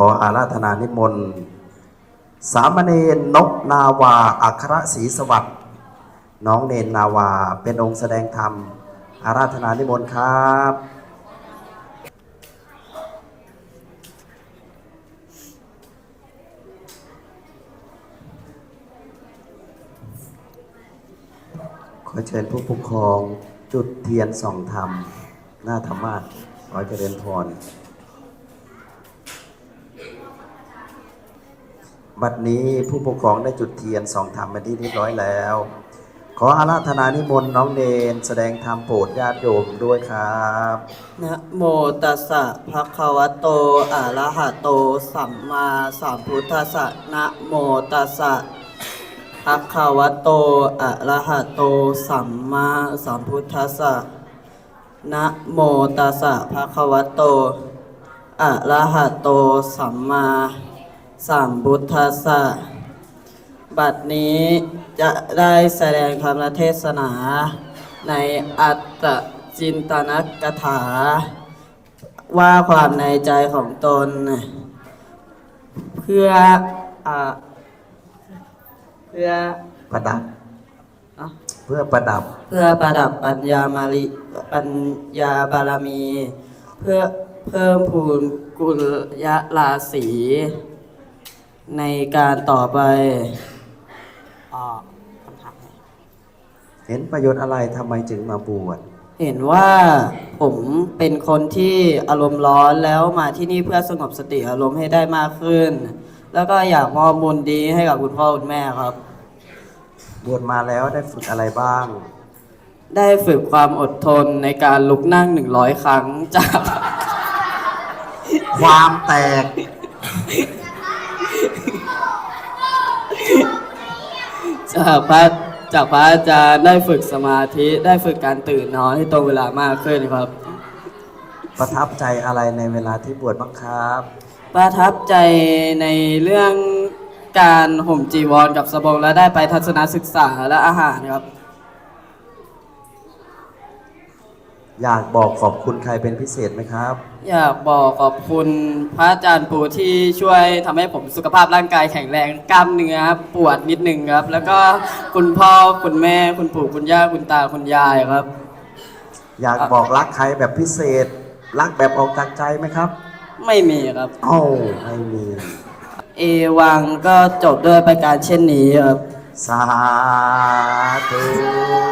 ขออาราธนานิมนต์ สามเณรนกนาวาอัครศรีสวัสดิ์น้องเนนนาวาเป็นองค์แสดงธรรม อาราธนานิมนต์ครับขอเชิญผู้ปกครองจุดเทียนส่องธรรม หน้าธรรมาสขอเจริญพร บัดนี้ผู้ปกครองได้จุดเทียนสองธรรมมาที่เรียบร้อยแล้ว ขออาราธนานิมนต์น้องเนนแสดงธรรมโปรดญาติโยมด้วยครับนะโมตัสสะภะคะวะโตอะระหะโต สัมมาสัมพุทธัสสะนะโมตัสสะภะคะวะโตอะระหะโต สัมมาสัมพุทธัสสะนะโมตัสสะภะคะวะโตอะระหะโต สัมมา สัมพุทธัสสะ บัดนี้จะได้แสดงธรรมเทศนา ในอัตตจินตนกถา ว่าความในใจของตน เพื่ออ่าเพื่อประดับอะเพื่อประดับ เพื่อประดับปัญญามาริปัญญาบารมี เพื่อเพิ่มพูนกุลยะราศี ในการต่อไปอ่าคำถามเห็นประโยชน์อะไรทำไมจึงมาบวชเห็นว่าผมเป็นคนที่อารมณ์ร้อนแล้วมาที่นี่เพื่อสงบสติอารมณ์ให้ได้มากขึ้น แล้วก็อยากมอบบุญดีให้กับคุณพ่อคุณแม่ครับ บวชมาแล้วได้ฝึกอะไรบ้าง ได้ฝึกความอดทนในการลุกนั่งหนึ่งร้อยครั้งจาก ความแตก จากพระจากพระอาจารย์ได้ฝึกสมาธิได้ฝึกการตื่นนอนให้ตรงเวลามากขึ้นครับ ประทับใจอะไรในเวลาที่บวชบ้างครับ ประทับใจในเรื่องการห่มจีวรกับสบงและได้ไปทัศนศึกษาและอาหารครับ อยากบอกขอบคุณใครเป็นพิเศษไหมครับ อยากบอกขอบคุณพระอาจารย์ปูที่ช่วยทำให้ผมสุขภาพร่างกายแข็งแรงกล้ามเนื้อปวดนิดหนึ่งครับ แล้วก็คุณพ่อคุณแม่ คุณปู่คุณย่าคุณตาคุณยายครับ อยากบอกรักใครแบบพิเศษ รักแบบออกจากใจไหมครับไม่มีครับโอ้าไม่มี เอวังก็จบด้วยประการเช่นนี้ครับ สาธุ